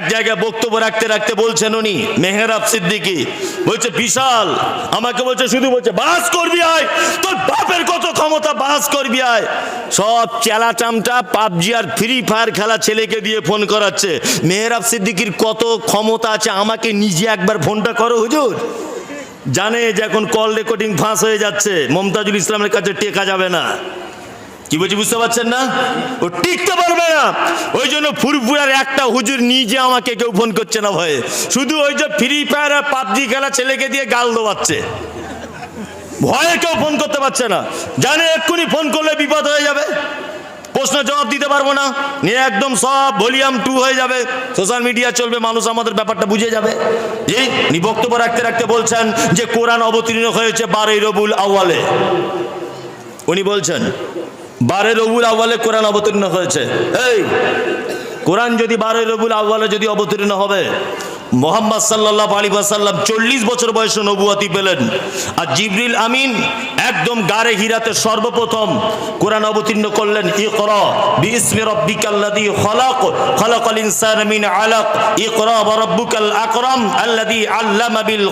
এক জায়গায় বক্তব্য রাখতে রাখতে বলছেন উনি, মেহরাব সিদ্দিকি। বলছে, বিশাল। আমাকে বলছে, শুধু বলছে, বাস করবি আয়। তোর বাপের কত ক্ষমতা, বাস করবি আয়। সব চেলা চামটা পাবজি আর ফ্রি ফায়ার খেলা ছেলেকে দিয়ে ফোন করাচ্ছে। মেহরাব সিদ্দিকির কত ক্ষমতা আছে, আমাকে নিজে একবার ফোনটা করো হুজুর। জানে যে এখন কল রেকর্ডিং ফাঁস হয়ে যাচ্ছে। মমতাজুল ইসলামের কাছে টেকা যাবে না। কি বলছি, বুঝতে পারছেন না? ও টিকতে পারবে না। ওই জন্য ফুরফুরার একটা হুজুর নিজে আমাকে কেউ ফোন করছে না ভয়ে। শুধু ওই যে ফ্রি ফায়ার আর পাবজি খেলা ছেলেকে দিয়ে গাল দোয়াচ্ছে ভয়ে কেউ ফোন করতে পারছে না। জানে এক্ষুনি ফোন করলে বিপদ হয়ে যাবে। প্রশ্ন জবাব দিতে পারব না। নিয়ে একদম সব ভলিউম টু হয়ে যাবে। সোশ্যাল মিডিয়া চলবে, মানুষ আমাদের ব্যাপারটা বুঝে যাবে। জি, নি বক্তব্য রাখতে রাখতে বলছেন যে কোরআন অবতীর্ণ হয়েছে বারোই রবুল আউয়ালে। উনি বলছেন বারে রবুল আওয়ালে কোরআন অবতীর্ণ হয়েছে। এই, কোরআন যদি বারে রবুল আওয়ালে যদি অবতীর্ণ হবে মোহাম্মদ সাল্লাহ আলী সাল্লাম চল্লিশ বছর বয়সে নবুয়াতি পেলেন। আর জিবরিল আমিন একদম গারে হিরাতে সর্বপ্রথম কোরআন অবতীর্ণ করলেন, ইকরা আলাক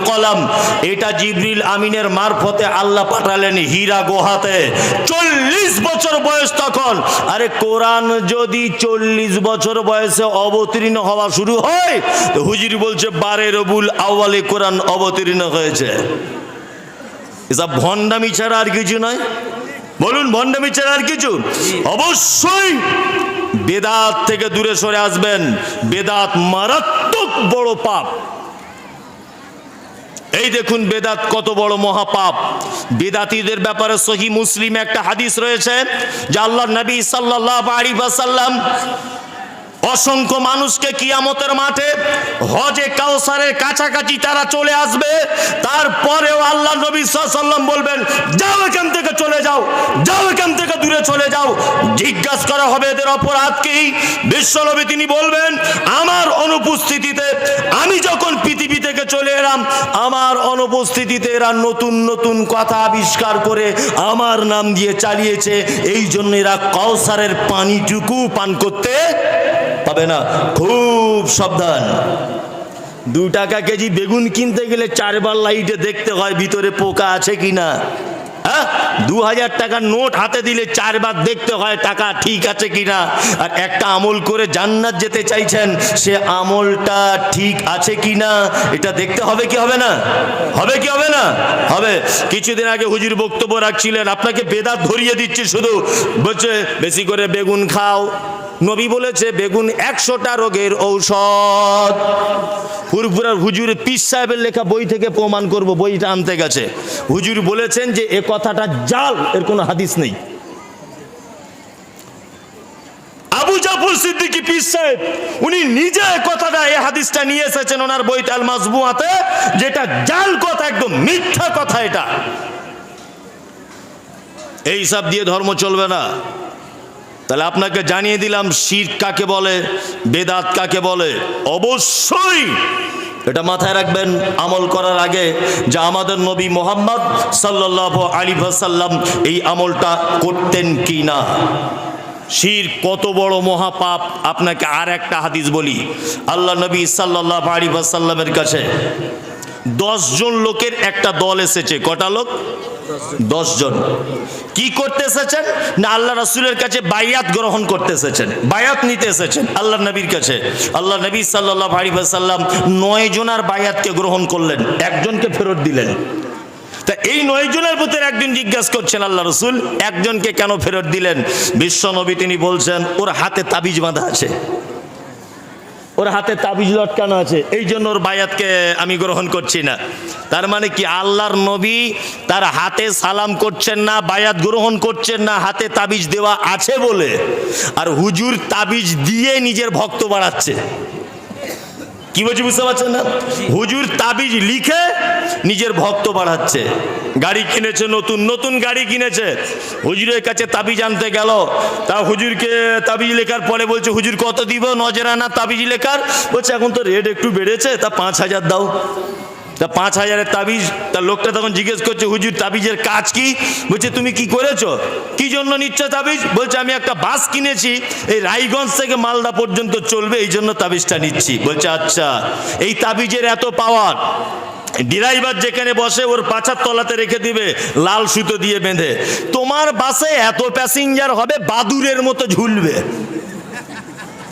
কলম। এটা জিবরিল আমিনের মারফতে আল্লাহ পাঠালেন হীরা গুহাতে। চল্লিশ বছর বয়স তখন। আরে যদি চল্লিশ বছর বয়সে অবতীর্ণ হওয়া শুরু হয় হুজুর বলছে, বারে রবুল আউয়ালে কোরআন অবতীর্ণ হয়েছে। এসব ভণ্ডামি ছাড়া আর কিছু নয়। বলুন, ভণ্ডামি ছাড়া আর কিছু? অবশ্যই বেদাত থেকে দূরে সরে আসবেন। বেদাত মারাত্মক বড় পাপ। এই দেখুন, বেদাত কত বড় মহাপাপ। বেদাতীদের ব্যাপারে সহি মুসলিম একটা হাদিস রয়েছে, যে আল্লাহ নবী সাল্লাহ আলী সাল্লাম অসংখ্য মানুষকে কিয়ামতের মাঠে হজে, কাউসারের কাছাকাছি তারা চলে আসবে। তারপরেও আল্লাহ নবী সাল্লাম বলবেন, যাও এখান থেকে চলে যাও যাও এখান থেকে দূরে চলে যাও। জিজ্ঞাসা করা হবে এদের অপরাধ কি? বিশ্বনবী তিনি বলবেন, আমার অনুপস্থিতিতে আমি যখন পৃথিবী থেকে চলে এলাম। আমার অনুপস্থিতিতে এরা নতুন নতুন কথা আবিষ্কার করে আমার নাম দিয়ে চালিয়েছে। এই জন্য এরা কাউসারের পানিটুকু পান করতে পাবে না। খুব সাবধান। দু টাকা কেজি বেগুন কিনতে গেলে চারবার লাইটে দেখতে হয় ভিতরে পোকা আছে কিনা। হ্যাঁ? দু হাজার টাকার নোট হাতে দিলে চারবার দেখতে হয় টাকা ঠিক আছে কিনা। আর একটা আমল করে জান্নাত যেতে চাইছেন, সে আমলটা ঠিক আছে কিনা, এটা দেখতে হবে কি হবে না? হবে কি হবে না? হবে। কিছুদিন আগে হুজুর বক্তব্য রাখছিলেন, আপনাকে বেদাত ধরিয়ে দিচ্ছি শুধু। বলছে, বেশি করে বেগুন খাও। নবী বলেছে, বেগুন একশোটা রোগের ঔষধ। ফুরফুরার হুজুর পিস সাহেবের লেখা বই থেকে প্রমাণ করব, বইটা আনতে গেছে। হুজুর বলেছেন যে, এ কথাটা জাল, এর কোনো হাদিস নেই। আবু জাফর উনি নিজে কথাটা এই হাদিসটা নিয়ে এসেছেন ওনার যেটা জাল কথা, একদম মিথ্যা কথা এটা। এই দিয়ে ধর্ম চলবে না। তাহলে আপনাকে জানিয়ে দিলাম, শির কাকে বলে, বেদাত কাকে বলে? অবশ্যই এটা মাথায় রাখবেন, আমল করার আগে যা আমাদের নবী মোহাম্মদ সাল্লাহ আলী ভাসাল্লাম এই আমলটা করতেন কি না শির কত বড় মহাপাপ, আপনাকে আর একটা হাদিস বলি। আল্লাহ নবী সাল্লাহ আলী ভাসাল্লামের কাছে দশজন লোকের একটা দল এসেছে, কটা লোক? দশ জন কি করতে এসেছেন? না, আল্লাহ রাসুলের কাছে বায়াত গ্রহণ করতে এসেছেন। বায়াত নিতে এসেছেন আল্লাহ নবীর কাছে। আল্লাহ নবী সাল্লাহ আলী সাল্লাম নয় জনার বায়াতকে গ্রহণ করলেন, একজনকে ফেরত দিলেন। তা এই নয় জনের ভিতরে একজন জিজ্ঞাসা করছেন আল্লাহ রসুল, একজনকে কেন ফেরত দিলেন? বিশ্ব নবী তিনি বলছেন, ওর হাতে তাবিজ বাঁধা আছে। ওর হাতে তাবিজ লটকানো আছে। এই জন্য ওর বায়াতকে আমি গ্রহণ করছি না। তার মানে কি আল্লাহর নবী তার হাতে সালাম করছেন না, বায়াত গ্রহণ করছেন না, হাতে তাবিজ দেওয়া আছে বলে। আর হুজুর তাবিজ দিয়ে নিজের ভক্ত বাড়াচ্ছে কি বলছি বুঝতে পারছেন না? হুজুর তাবিজ লিখে নিজের ভক্ত বাড়াচ্ছে গাড়ি কিনেছে নতুন নতুন গাড়ি কিনেছে। হুজুরের কাছে তাবিজ আনতে গেল। তা হুজুরকে তাবিজ লেখার পরে বলছে, হুজুর কত দিব? নজরানা তাবিজ লেখার? বলছে, এখন তো রেট একটু বেড়েছে, তা পাঁচ হাজার দাও। তা পাঁচ হাজারের তাবিজ তার লোকটা তখন জিজ্ঞেস করছে, হুজুর, তাবিজের কাজ কি? বলছে, তুমি কি করেছ? কি জন্য নিচ্ছ তাবিজ? বলছে, আমি একটা বাস কিনেছি, এই রায়গঞ্জ থেকে মালদা পর্যন্ত চলবে, এই জন্য তাবিজটা নিচ্ছি। বলছে আচ্ছা এই তাবিজের এত পাওয়ার, ড্রাইভার যেখানে বসে, ওর পাছার তলাতে রেখে দিবে, লাল সুতো দিয়ে বেঁধে। তোমার বাসে এত প্যাসেঞ্জার হবে, বাদুরের মতো ঝুলবে।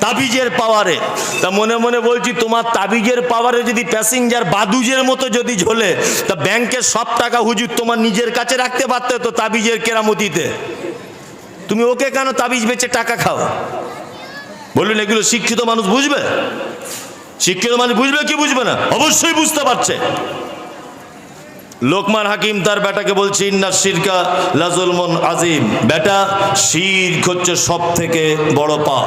তাবিজের পাওয়ারে। তা মনে মনে বলছি, তোমার তাবিজের পাওয়ারে যদি প্যাসেঞ্জার বাদুজের মতো যদি ঝোলে, তা ব্যাংকের সব টাকা হুজুর তোমার নিজের কাছে রাখতে পারতে তো তাবিজের কেরামতিতে। তুমি ওকে কেন তাবিজ বেচে টাকা খাও? বললেন এগুলো শিক্ষিত মানুষ বুঝবে? শিক্ষিত মানুষ বুঝবে কি বুঝবে না? অবশ্যই বুঝতে পারছে। লোকমান হাকিম তার বেটাকে বলছে, ইন্না শিরকা লাজুলমন আজিম বেটা শির্ক হচ্ছে সব থেকে বড় পাপ।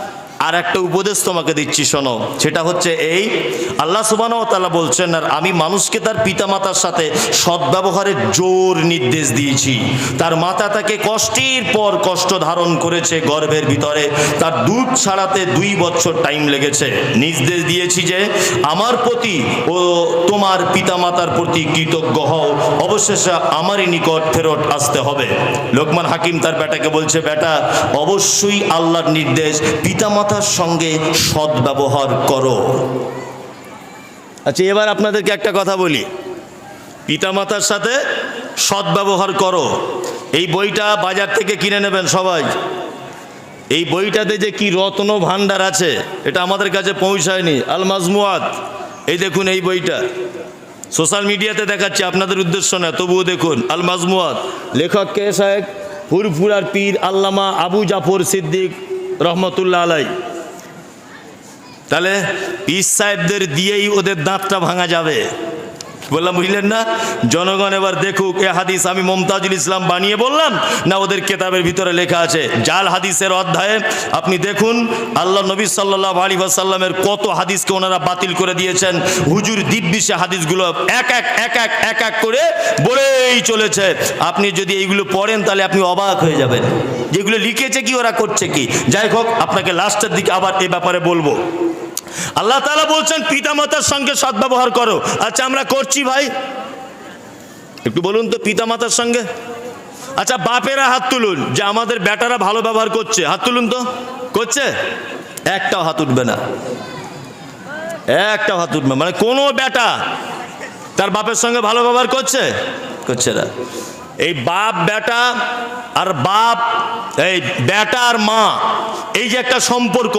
আর একটা উপদেশ তোমাকে দিচ্ছি, শোনো। সেটা হচ্ছে এই, আল্লাহ সুবান তালা বলছেন, আর আমি মানুষকে তার পিতামাতার সাথে সদ্ব্যবহারের জোর নির্দেশ দিয়েছি। তার মাতা তাকে কষ্টের পর কষ্ট ধারণ করেছে গর্ভের ভিতরে। তার দুধ ছাড়াতে দুই বছর টাইম লেগেছে। নির্দেশ দিয়েছি যে, আমার প্রতি ও তোমার পিতামাতার প্রতি কৃতজ্ঞ হও। অবশেষে আমারই নিকট ফেরত আসতে হবে। লোকমান হাকিম তার বেটাকে বলছে, বেটা, অবশ্যই আল্লাহর নির্দেশ পিতামাতার সঙ্গে সদ্ব্যবহার করো। আচ্ছা এবার আপনাদেরকে একটা কথা বলি। পিতামাতার সাথে সদ্ব্যবহার করো। এই বইটা বাজার থেকে কিনে নেবেন সবাই। এই বইটাতে যে কি রত্ন ভাণ্ডার আছে, এটা আমাদের কাছে পৌঁছায়নি। আল মাজমুয়াত এই দেখুন এই বইটা। সোশ্যাল মিডিয়াতে দেখাচ্ছি, আপনাদের উদ্দেশ্য না, তবুও দেখুন। আল মাজমুয়াত লেখক কে সাহেব? ফুরফুরার পীর আল্লামা আবু জাফর সিদ্দিক। রহমতুল্লাহ আলাই। তাহলে পিস সাহেবদের দিয়েই ওদের দাঁতটা ভাঙা যাবে। বললাম, বুঝলেন না? জনগণ এবার দেখুক, এ হাদিস আমি মমতাজুল ইসলাম বানিয়ে বললাম না ওদের কেতাবের ভিতরে লেখা আছে? জাল হাদিসের অধ্যায়ে আপনি দেখুন, আল্লাহ নবী সাল্লাহ আলী সাল্লামের কত হাদিসকে ওনারা বাতিল করে দিয়েছেন। হুজুর দিব্যিসে হাদিসগুলো এক এক এক এক এক এক করে বলেই চলেছে। আপনি যদি এইগুলো পড়েন তাহলে আপনি অবাক হয়ে যাবেন। যেগুলো লিখেছে কি, ওরা করছে কি? যাই হোক, আপনাকে লাস্টের দিকে আবার এ ব্যাপারে বলব। আল্লাহ তালা বলছেন, পিতামাতার সঙ্গে সদ্ব্যবহার করো। আচ্ছা আমরা করছি ভাই। একটু বলুন তো, পিতামাতার সঙ্গে। আচ্ছা বাপেরা হাত তুলুন, যে আমাদের বেটারা ভালো ব্যবহার করছে। হাত তুলুন তো। করছে? একটাও হাত উঠবে না। একটাও হাত উঠবে মানে কোনো বেটা তার বাপের সঙ্গে ভালো ব্যবহার করছে? করছে না। এই বাপ, বেটা আর বাপ, এই বেটা আর মা, এই যে একটা সম্পর্ক,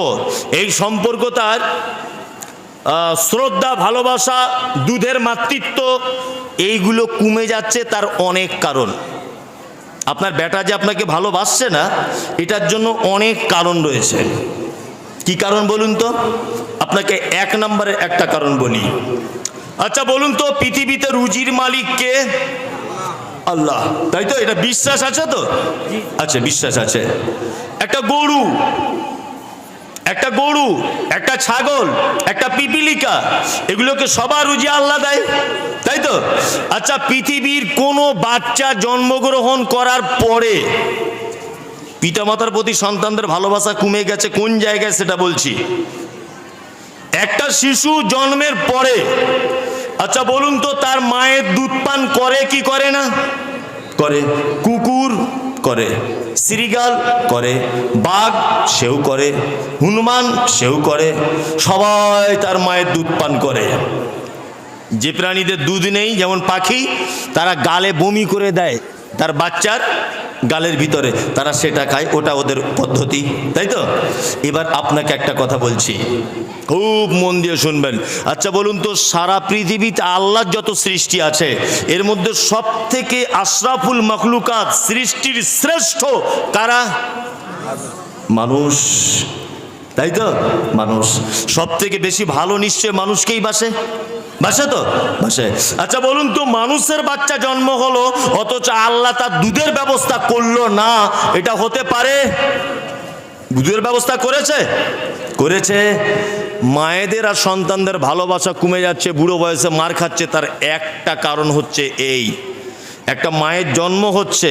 এই সম্পর্ক তার শ্রদ্ধা, ভালোবাসা, দুধের মাতৃত্ব, এইগুলো কমে যাচ্ছে তার অনেক কারণ। আপনার বেটা যে আপনাকে ভালোবাসছে না, এটার জন্য অনেক কারণ রয়েছে। কি কারণ বলুন তো? আপনাকে এক নম্বরের একটা কারণ বলি। আচ্ছা বলুন তো, পৃথিবীতে রুজির মালিক কে? আল্লাহ তাই তো? এটা বিশ্বাস আছে তো? আচ্ছা বিশ্বাস আছে। একটা গরু একটা গরু একটা ছাগল একটা পিপিলিকা এগুলোকে সবার রুজি আল্লাহ দেয় তাই তো? আচ্ছা পৃথিবীর কোনো বাচ্চা জন্মগ্রহণ করার পরে পিতামাতার প্রতি সন্তানদের ভালোবাসা কমে গেছে কোন জায়গায় সেটা বলছি? একটা শিশু জন্মের পরে আচ্ছা বলুন তো, তার মায়ের দুধ পান করে কি করে না? করে। কুকুর করে। শ্রীগাল করে। বাঘ সেও করে। হনুমান সেও করে। সবাই তার মায়ের দুধ পান করে। যে প্রাণীদের দুধ নেই, যেমন পাখি, তারা গালে বমি করে দেয়। তার বাচ্চার গালের ভিতরে তারা সেটা খায়, ওটা ওদের পদ্ধতি, তাই তো? এবার আপনাকে একটা কথা বলছি। খুব মন দিয়ে শুনবেন। আচ্ছা বলুন তো, সারা পৃথিবীতে আল্লাহর যত সৃষ্টি আছে, এর মধ্যে সব থেকে আশরাফুল মখলুকাত সৃষ্টির শ্রেষ্ঠ কারা? মানুষ। তাই তো? মানুষ। সব থেকে বেশি ভালো নিশ্চয় মানুষকেই বাসে? বাসে তো? বাসে। আচ্ছা বলুন তো, মানুষের বাচ্চা জন্ম হলো, অথচ আল্লাহ তার দুধের ব্যবস্থা করল না, এটা হতে পারে? দুধের ব্যবস্থা করেছে? করেছে। মায়েদের আর সন্তানদের ভালোবাসা কমে যাচ্ছে, বুড়ো বয়সে মার খাচ্ছে, তার একটা কারণ হচ্ছে এই। একটা মায়ের জন্ম হচ্ছে,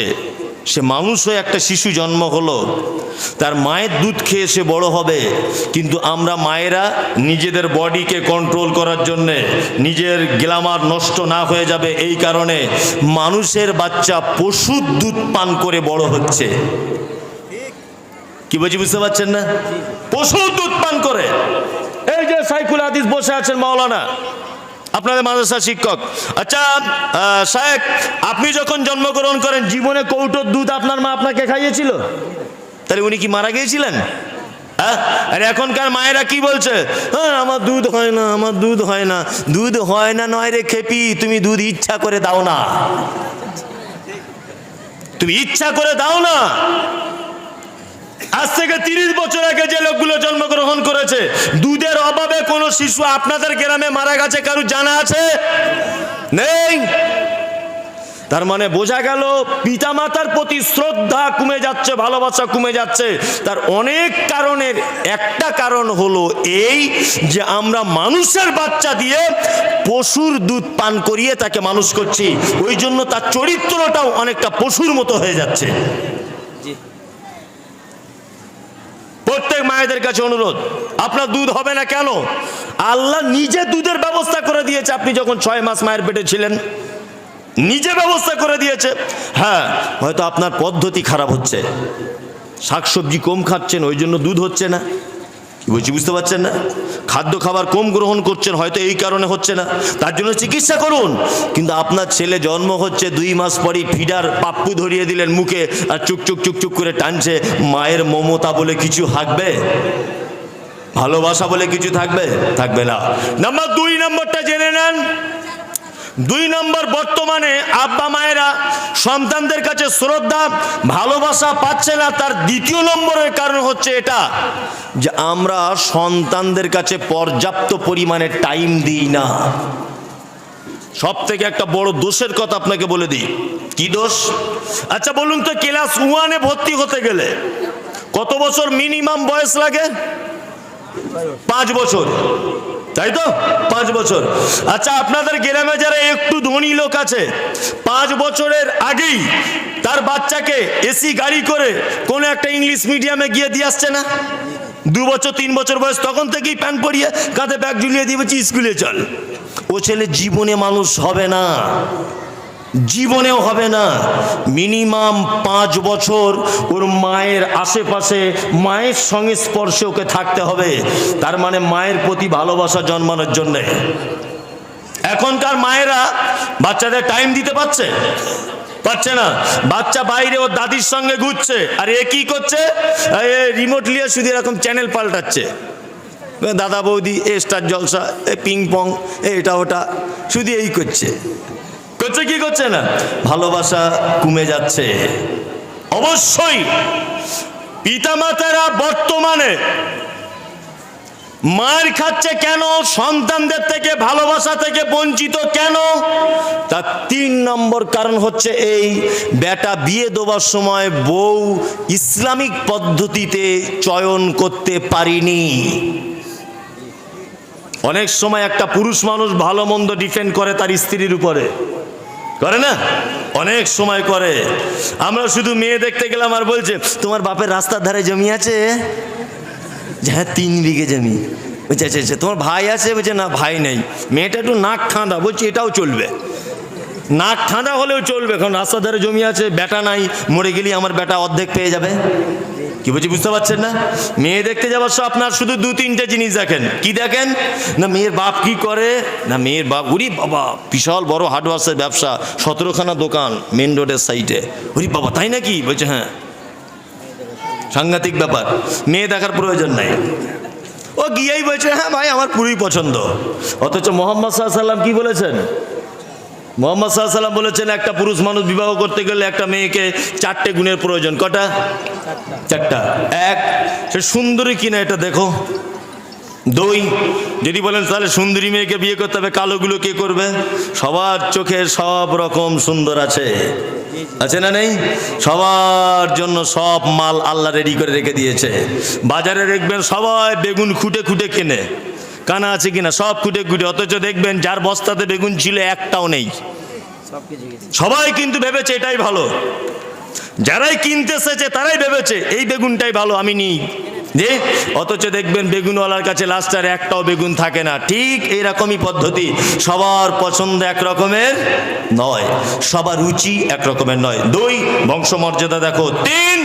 সে মানুষ হয়ে একটা শিশু জন্ম হলো, তার মায়ের দুধ খেয়ে সে বড় হবে, কিন্তু আমরা মায়েরা নিজেদের বডিকে কন্ট্রোল করার জন্যে নিজের গ্লামার নষ্ট না হয়ে যাবে, এই কারণে মানুষের বাচ্চা পশুর দুধ পান করে বড় হচ্ছে। কি বলছি বুঝতে পারছেন না? পশুর দুধ পান করে। এই যে সাইকুল হাদিস বসে আছেন মাওলানা আপনাদের মাদ্রাসা শিক্ষক। আচ্ছা সাহেব, আপনি যখন জন্মগ্রহণ করেন, জীবনে কৌটোর দুধ আপনার মা আপনাকে খাইয়েছিল? তাহলে উনি কি মারা গিয়েছিলেন? হ্যাঁ? আর এখনকার মায়েরা কি বলছে? হ্যাঁ আমার দুধ হয় না, আমার দুধ হয় না। দুধ হয় না, নয় রে খেপি, তুমি দুধ ইচ্ছা করে দাও না। তুমি ইচ্ছা করে দাও না। আজ থেকে তিরিশ বছর আগে যে লোকগুলো জন্মগ্রহণ করেছে, দুধের অভাবে কোনো শিশু আপনাদের গ্রামে মারা গেছে, কারু জানা আছে? নেই? তার মানে বোঝা গেল পিতা মাতার প্রতি শ্রদ্ধা কমে যাচ্ছে, ভালোবাসা কমে যাচ্ছে। তার অনেক কারণের, একটা কারণ হলো এই যে আমরা মানুষের বাচ্চা দিয়ে পশুর দুধ পান করিয়ে তাকে মানুষ করছি, ওই জন্য তার চরিত্রটাও অনেকটা পশুর মতো হয়ে যাচ্ছে। প্রত্যেক মায়েদের কাছে অনুরোধ, আপনার দুধ হবে না কেন? আল্লাহ নিজে দুধের ব্যবস্থা করে দিয়েছে। আপনি যখন ছয় মাস মায়ের পেটে ছিলেন, নিজে ব্যবস্থা করে দিয়েছে। হ্যাঁ হয়তো আপনার পদ্ধতি খারাপ হচ্ছে। শাকসবজি কম খাচ্ছেন, ওই জন্য দুধ হচ্ছে না। কি বলছি, বুঝতে পারছেন না? খাদ্য খাবার কম গ্রহণ করছেন, হয়তো এই কারণে হচ্ছে না। তার জন্য চিকিৎসা করুন। কিন্তু আপনার ছেলে জন্ম হচ্ছে দুই মাস পরই ফিডার পাপ্পু ধরিয়ে দিলেন মুখে আর চুকচুক চুকচুক চুক চুক করে টানছে। মায়ের মমতা বলে কিছু হাঁকবে ভালোবাসা বলে কিছু থাকবে? থাকবে না। নাম্বার দুই, নম্বরটা জেনে নেন। দুই নম্বর বর্তমানে আব্বা মায়েরা সন্তানদের কাছে শ্রদ্ধা, ভালোবাসা পাচ্ছে না, তার দ্বিতীয় নম্বরের কারণ হচ্ছে এটা, যে আমরা সন্তানদের কাছে পর্যাপ্ত পরিমাণে টাইম দিই না। সব থেকে একটা বড় দোষের কথা আপনাকে বলে দিই। কি দোষ? আচ্ছা বলুন তো ক্লাস ওয়ানে ভর্তি হতে গেলে কত বছর মিনিমাম বয়স লাগে? পাঁচ বছর। তাই তো? পাঁচ বছর। আচ্ছা আপনাদের গ্রামে যারা একটু ধনী লোক আছে, পাঁচ বছরের আগেই তার বাচ্চাকে এসি গাড়ি করে কোনো একটা ইংলিশ মিডিয়ামে গিয়ে দিয়ে আসছে না? দু বছর, তিন বছর বয়স, তখন থেকেই প্যান্ট পরিয়ে কাঁধে ব্যাগ ঝুলিয়ে দিয়ে বলছি, স্কুলে চল। ও ছেলে জীবনে মানুষ হবে না। জীবনেও হবে না। মিনিমাম পাঁচ বছর ওর মায়ের আশেপাশে, মায়ের সঙ্গে সংস্পর্শে ওকে থাকতে হবে। তার মানে মায়ের প্রতি ভালোবাসা জন্মানোর জন্যে। এখনকার মায়েরা বাচ্চাদের টাইম দিতে পারছে? পারছে না। বাচ্চা বাইরে ওর দাদির সঙ্গে ঘুরছে। আর এ কি করছে? রিমোট নিয়ে শুধু এরকম চ্যানেল পাল্টাচ্ছে। দাদা বৌদি, এ স্টার জলসা, এ পিং পং এটা ওটা। শুধু এই করছে। করছে কি করছে না? ভালোবাসা কমে যাচ্ছে। অবশ্যই পিতামাতারা বর্তমানে মার খাচ্ছে কেন? সন্তানদের থেকে, ভালোবাসা থেকে বঞ্চিত কেন? তার তিন নম্বর কারণ হচ্ছে এই, বেটা বিয়ে দেওয়ার সময় বউ ইসলামিক পদ্ধতিতে চয়ন করতে পারিনি। অনেক সময় একটা পুরুষ মানুষ ভালো মন্দ ডিপেন্ড করে তার স্ত্রীর উপরে। করে না? অনেক সময় করে। আমরা শুধু মেয়ে দেখতে গেলাম আর বলছে, তোমার বাপের রাস্তার ধারে জমি আছে? হ্যাঁ তিন বিঘে জমি। বলছে আচ্ছা আচ্ছা তোমার ভাই আছে? বলছে, না, ভাই নেই। মেয়েটা একটু নাক ঠান্ডা, বলছে, এটাও চলবে। নাক ঠান্ডা হলেও চলবে, কারণ রাস্তার ধারে জমি আছে বেটা নাই, মরে গেলেই আমার বেটা অর্ধেক পেয়ে যাবে। কি বলছি, বুঝতে পারছেন না? মেয়ে দেখতে যাওয়ার সময় আপনার শুধু দু, তিনটে জিনিস দেখেন। কি দেখেন? না, মেয়ের বাপ কি করে? না, মেয়ের বাপ, উরি বাবা, বিশাল বড় হার্ডওয়ার্সের ব্যবসা, সতেরোখানা দোকান মেন রোডের সাইডে। উরি বাবা, তাই নাকি? বলছে হ্যাঁ। সাংঘাতিক ব্যাপার। মেয়ে দেখার প্রয়োজন নাই। ও গিয়েই বলছে হ্যাঁ ভাই, আমার পুরোই পছন্দ। অথচ মোহাম্মদ সাল্লাম কি বলেছেন? মোহাম্মদ সাল্লাম বলেছেন, একটা পুরুষ মানুষ বিবাহ করতে গেলে একটা মেয়েকে চারটে গুণের প্রয়োজন। কটা? চারটা। এক, সে সুন্দরী কিনা এটা দেখো। দুই, যদি বলেন তাহলে সুন্দরী মেয়েকে বিয়ে করতে হবে, কালোগুলো কে করবে? সবার চোখে সব রকম সুন্দর আছে। আছে না নেই? সবার জন্য সব মাল আল্লাহ রেডি করে রেখে দিয়েছে। বাজারে দেখবেন সবাই বেগুন খুঁটে খুঁটে কেনে। কানা আছে কিনা? সব খুঁটে খুঁটে অথচ দেখবেন যার বস্তাতে বেগুন ছিল একটাও নেই। সবাই কিন্তু ভেবেছে এটাই ভালো। যারাই কিনতে এসেছে তারাই ভেবেছে এই বেগুনটাই ভালো আমি নিই। যে অথচ দেখবেন বেগুনওয়ালার কাছে লাস্টার একটাও বেগুন থাকে না। ঠিক এইরকমই পদ্ধতি। সবার পছন্দ এক রকমের নয় সবার রুচি এক রকমের নয়। দুই বংশমর্যাদা দেখো। তিন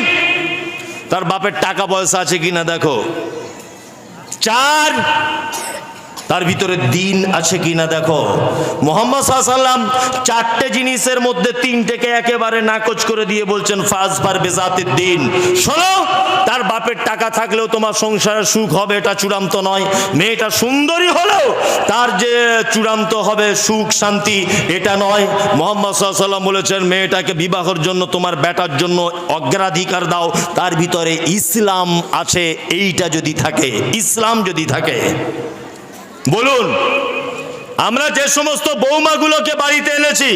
তার বাপের টাকা পয়সা আছে কিনা দেখো। চার তার ভিতরে দিন আছে কিনা দেখো। মোহাম্মদ সাল্লাম চারটে জিনিসের মধ্যে তিনটেকে একেবারে নাকচ করে দিয়ে বলছেন ফাজ পার বেজাতের দিন। শোনো, তার বাপের টাকা থাকলেও তোমার সংসারে সুখ হবে, এটা চূড়ান্ত নয়। মেয়েটা সুন্দরী হলেও তার যে চূড়ান্ত হবে সুখ, শান্তি, এটা নয়। মোহাম্মদ সাল্লাম বলেছেন, মেয়েটাকে বিবাহের জন্য, তোমার বেটার জন্য অগ্রাধিকার দাও। তার ভিতরে ইসলাম আছে, এইটা যদি থাকে, ইসলাম যদি থাকে। বলুন, আমরা যে সমস্ত বৌমাগুলোকে বাড়িতে এনেছি,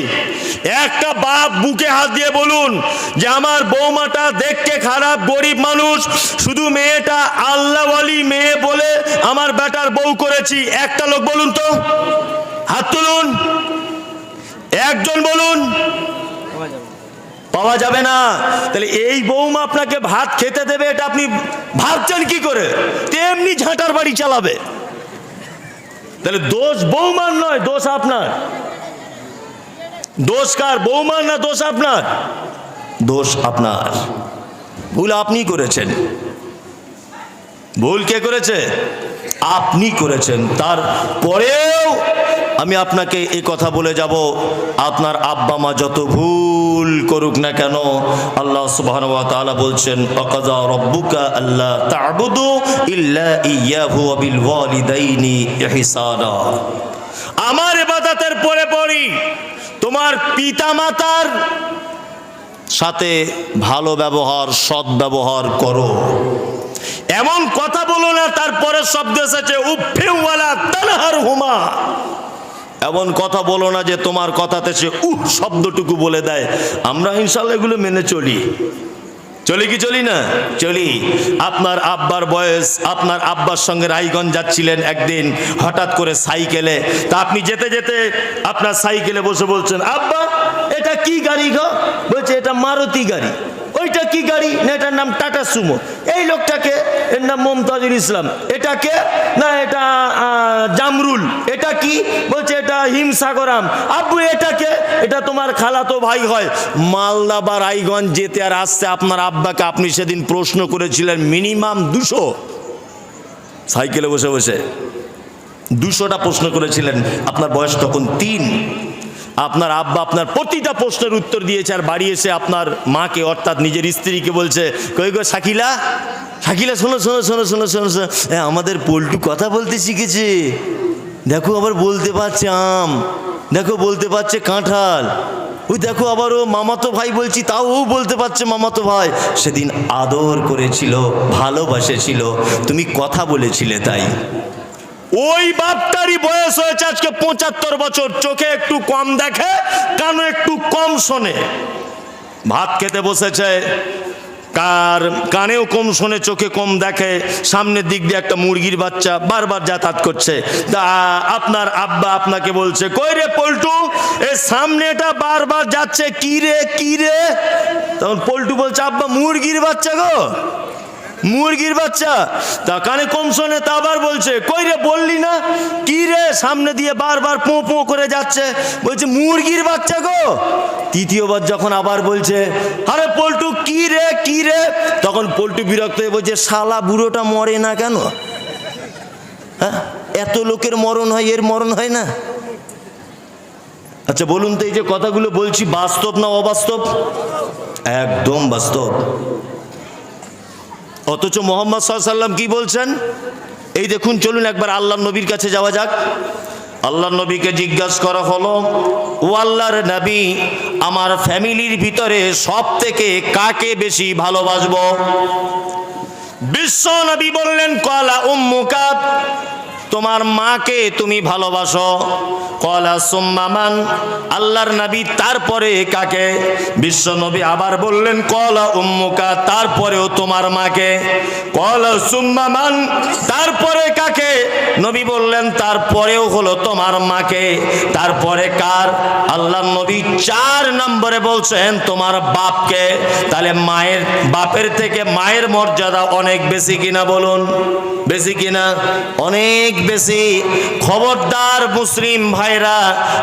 একটা বাপ বুকে হাত দিয়ে বলুন যে আমার বৌমাটা দেখতে খারাপ, গরিব মানুষ, শুধু মেয়েটা আল্লাহওয়ালি মেয়ে বলে আমার বেটার বউ করেছি। একটা লোক বলুন তো, হাত তুলুন, একজন বলুন, পাওয়া যাবে না। তাহলে এই বৌমা আপনাকে ভাত খেতে দেবে, এটা আপনি ভাবছেন কি করে? তেমনি ঝাঁটার বাড়ি চালাবে। তাহলে দোষ বৌমার নয়, দোষ আপনার। দোষ কার, বৌমার না দোষ আপনার? দোষ আপনার। ভুল আপনি করেছেন। ভুল কে করেছে? আপনি করেছেন। তার পরেও আমি আপনাকে এই কথা বলে যাব, আপনার আব্বা মা যত ভুল করুক না কেন, আল্লাহ তাআলা বলছেন, অকাজা রব্বুকা আল্লাহ তা'বুদু ইল্লা ইয়াহু ওয়া বিল ওয়ালিদাইনি ইহসানা। আমার ইবাদতের পরে পরই তোমার পিতামাতার সাথে ভালো ব্যবহার, সৎ ব্যবহার করো। এমন কথা বলো না তারপরে শব্দ এসেছে উফেওয়ালা হুমা। এমন কথা বলো না যে তোমার কথাতে সে উহ শব্দটুকু বলে দেয়। আমরা ইনশাল্লাহ এগুলো মেনে চলি। চলি কি চলি না? চলি। আপনার আব্বার বয়স, আপনার আব্বার সঙ্গে রায়গঞ্জ যাচ্ছিলেন একদিন, হঠাৎ করে সাইকেলে। তা আপনি যেতে যেতে আপনার সাইকেলে বসে বলছেন, আব্বা, এটা কি গাড়ি গো? বলছে, এটা মারুতি গাড়ি। ওইটা কি গাড়ি? না, এটার নাম টাটা সুমো। এই লোকটাকে, এর নাম মমতাজুল ইসলাম। এটাকে, না, এটা জামরুল। এটা কি? বলছে, এটা হিমসাগরাম আব্বু, এটাকে, এটা তোমার খালাতো ভাই হয়। মালদা বা রায়গঞ্জ যেতে আর আসতে আপনার আব্বাকে আপনি সেদিন প্রশ্ন করেছিলেন, মিনিমাম দুশো। সাইকেলে বসে বসে। দুশোটা প্রশ্ন করেছিলেন, আপনার বয়স তখন তিন। আপনার আব্বা আপনার প্রতিটা প্রশ্নের উত্তর দিয়েছে আর বাড়ি এসে আপনার মাকে অর্থাৎ নিজের স্ত্রীকে বলছে কই গো শাকিলা? শাকিলা শোনো শোনো শোনো শোনো শোনো শোনো। এ, আমাদের পল্টু কথা বলতে শিখেছে। দেখো আবার বলতে পারছে আম দেখো বলতে পারছে কাঁঠাল। ওই দেখো আবার ও মামাতো ভাই বলছি তাও ও বলতে পারছে মামাতো ভাই। সেদিন আদর করেছিল ভালোবাসেছিল তুমি কথা বলেছিলে তাই। ওই বাপটারই বয়স হয়েছে আজকে পঁচাত্তর বছর। চোখে একটু কম দেখে, কানে একটু কম শোনে। ভাত খেতে বসেছে, কার কানেও কম শোনে, চোখে কম দেখে। সামনের দিক দিয়ে একটা মুরগির বাচ্চা বারবার যাতায়াত করছে। তা আপনার আব্বা আপনাকে বলছে, কই রে পল্টু, এ সামনেটা বারবার যাচ্ছে, কি রে রে? তখন পল্টু বলছে, আব্বা, মুরগির বাচ্চা গো। মুরগির বাচ্চা? তা কানে কম শোনে, তা আবার বলছে, কই রে, বললি না? কি রে, সামনে দিয়ে বারবার পো পো করে যাচ্ছে? বলছে, মুরগির বাচ্চা গো। তৃতীয়বার যখন আবার বলছে, আরে পল্টু, কি রে কি রে? তখন পল্টু বিরক্ত হয়ে বলছে, শালা, বুড়োটা মরে না কেন? হ্যাঁ? এত লোকের মরণ হয়, এর মরণ হয় না। আচ্ছা বলুন তো এই যে কথাগুলো বলছি, বাস্তব না অবাস্তব? একদম বাস্তব। অথচ মোহাম্মদ সাল্লাম কি বলছেন? এই দেখুন, চলুন একবার আল্লাহ নবীর কাছে যাওয়া যাক। আল্লাহ নবীকে জিজ্ঞাসা করা হলো, ও আল্লাহর নবী, আমার ফ্যামিলির ভিতরে সব থেকে কাকে বেশি ভালোবাসব? বিশ্ব নবী বললেন, কলা উম্মুকাত তোমার মাকে তুমি ভালোবাসো। কলা আল্লাহর নবী তারপরে কাকে? বিশ্ব নবী আবার বললেন, কলা উম্মুকা, তারপরেও তোমার মাকে। কলা সুম্মামান তারপরে কাকে? নবী বললেন, তারপরেও হলো তোমার মাকে। তারপরে কার? আল্লাহ নবী চার নম্বরে বলছেন, তোমার বাপকে। তাহলে মায়ের, বাপের থেকে মায়ের মর্যাদা অনেক বেশি কিনা বলুন? বেশি কিনা? অনেক বেশি। খবরদার মুসলিম ভাইরা,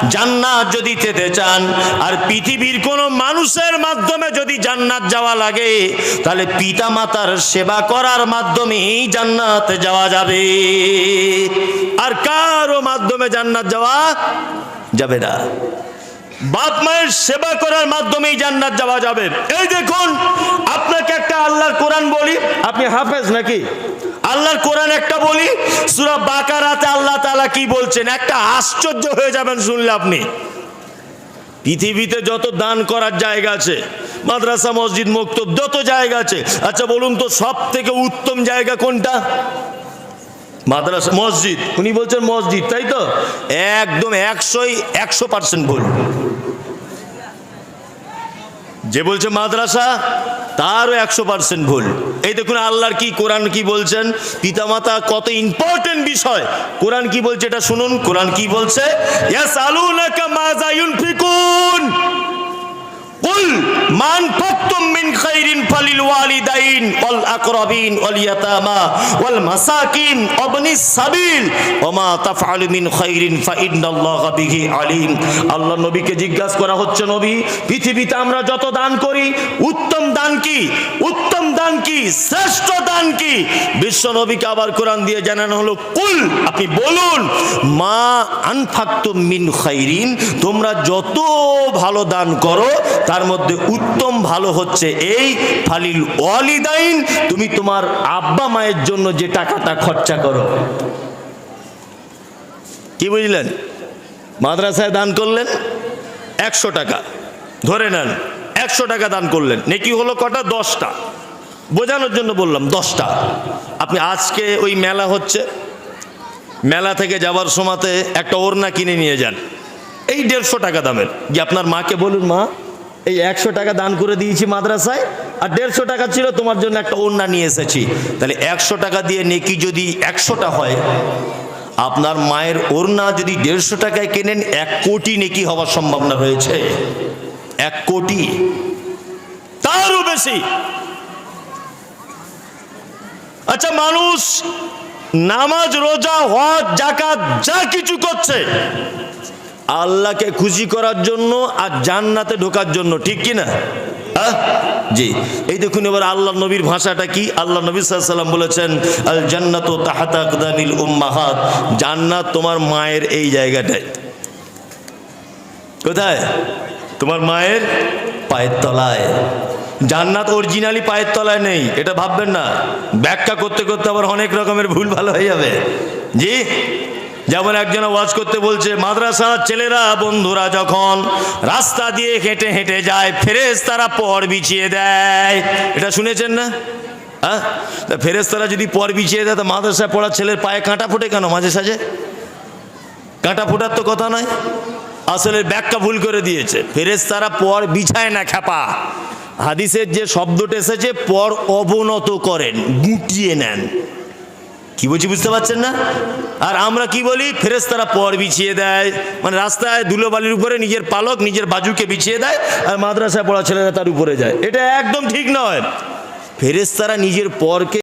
জান্নাত যদি যেতে চান, আর পৃথিবীর কোনো মানুষের মাধ্যমে যদি জান্নাত যাওয়া লাগে, তাহলে পিতা মাতার সেবা করার মাধ্যমেই জান্নাতে যাওয়া যাবে। আর কারও মাধ্যমে জান্নাত যাওয়া যাবে না। বাপ মায়ের সেবা করার মাধ্যমেই জান্নাত যাওয়া যাবে। এই দেখুন আপনাকে একটা আল্লাহর কোরআন বলি। আপনি হাফেজ নাকি? আল্লাহর কোরআন একটা বলি সূরা বাকারাতে আল্লাহ তাআলা কি বলছেন? একটা আশ্চর্য হয়ে যাবেন শুনলে আপনি। পৃথিবীতে যত দান করার জায়গা আছে মাদ্রাসা মসজিদ মক্তব যত জায়গা আছে আচ্ছা বলুন তো সব থেকে উত্তম জায়গা কোনটা? মাদ্রাসা, মসজিদ। উনি বলছেন মসজিদ, তাই তো? একদম একশোই, একশো পার্সেন্ট ভুল। যে বলছে মাদ্রাসা, তারও একশো পার্সেন্ট ভুল। এই দেখুন আল্লাহর কি, কোরআন কি বলছেন? পিতামাতা, কত ইম্পর্টেন্ট বিষয়। কোরআন কি বলছে এটা শুনুন, কোরআন কি বলছে? ইয়াস আলুনাকা মাজা ইউনফিকুন মান ফাক্তুম মিন খাইরিন ফালিল ওয়ালিদাইন ওয়াল আকরাবিন ওয়াল ইয়াতামা ওয়াল মাসাকিন ওয়াবনি সাবিল ওমা তাফআলু মিন খাইরিন ফা ইন্নাল্লাহা বিহি আলিম। আল্লাহ নবীকে জিজ্ঞাসা করা হচ্ছে, নবী, পৃথিবীতে আমরা যত দান করি, উত্তম দান কি? উত্তম দান কি? শ্রেষ্ঠ দান কি? বিশ্ব নবীকে আবার কোরআন দিয়ে জানানো হলো, কুল আপনি বলুন, মা আনফাক্তুম মিন খাইরিন তোমরা যত ভালো দান করো, তার মধ্যে উত্তম ভালো হচ্ছে এই ফালিল ওয়ালিদাইন, তুমি তোমার আব্বা মায়ের জন্য যে টাকাটা খরচা করো। কি বুঝলেন? মাদ্রাসায় দান করলেন একশো টাকা। ধরে নেন, একশো টাকা দান করলেন। নেকি হলো কটা? দশটা। বোঝানোর জন্য বললাম, দশটা। আপনি আজকে ওই মেলা হচ্ছে, মেলা থেকে যাবার সময়তে একটা ওড়না কিনে নিয়ে যান। এই দেড়শো টাকা দামের। যে আপনার মাকে বলুন মা এই একশো টাকা দান করে দিয়েছি মাদ্রাসায়, আর দেড়শো টাকা ছিল তোমার জন্য একটা ওড়না নিয়ে এসেছি। তাহলে একশো টাকা দিয়ে নেকি যদি একশোটা হয়, আপনার মায়ের ওড়না যদি দেড়শো টাকায় কেনেন, এক কোটি নেকি হওয়ার সম্ভাবনা রয়েছে এক কোটি। তারও বেশি। আচ্ছা মানুষ নামাজ, রোজা, হজ জাকাত যা কিছু করছে আল্লাহকে খুশি করার জন্য আর জান্নাতে ঢোকার জন্য, ঠিক কি না হ্যাঁ? জি। এই দেখুন এবার আল্লাহ নবীর ভাষাটা কি? আল্লাহ নবী সাল্লাম বলেছেন আল জান্নাত তাহাতা আকদামিল উম্মাহাত। জান্নাত তোমার মায়ের এই জায়গাটায়। কোথায়? তোমার মায়ের পায়ের তলায়। জান্নাত অরিজিনালি পায়ের তলায় নেই, এটা ভাববেন না। ব্যাখ্যা করতে করতে আবার অনেক রকমের ভুল ভালো হয়ে যাবে। জি? যেমন একজন ওয়াজ করতে বলছে, মাদ্রাসার ছেলেরা, বন্ধুরা যখন রাস্তা দিয়ে হেঁটে হেঁটে যায় ফেরেস তারা পর বিছিয়ে দেয়। এটা শুনেছেন না? হ্যাঁ? ফেরেস তারা যদি পর বিছিয়ে দেয়, তো মাদ্রাসায় পড়া ছেলের পায়ে কাঁটা ফোটে কেন মাঝে সাঝে? কাঁটা ফোটার তো কথা নয়। আসলে ব্যাখ্যা ভুল করে দিয়েছে। ফেরেস তারা পর বিছায় না খ্যাপা। হাদিসের যে শব্দটা এসেছে, পর অবনত করেন, গুটিয়ে নেন। কি বলছি বুঝতে পারছেন না? আর আমরা কি বলি? ফেরেস তারা পর বিছিয়ে দেয়। মানে রাস্তায় ধুলোবালির উপরে নিজের পালক, নিজের বাজুকে বিছিয়ে দেয় আর মাদ্রাসায় পড়া ছেলেরা তার উপরে যায়। এটা একদম ঠিক নয়। ফেরেস তারা নিজের পরকে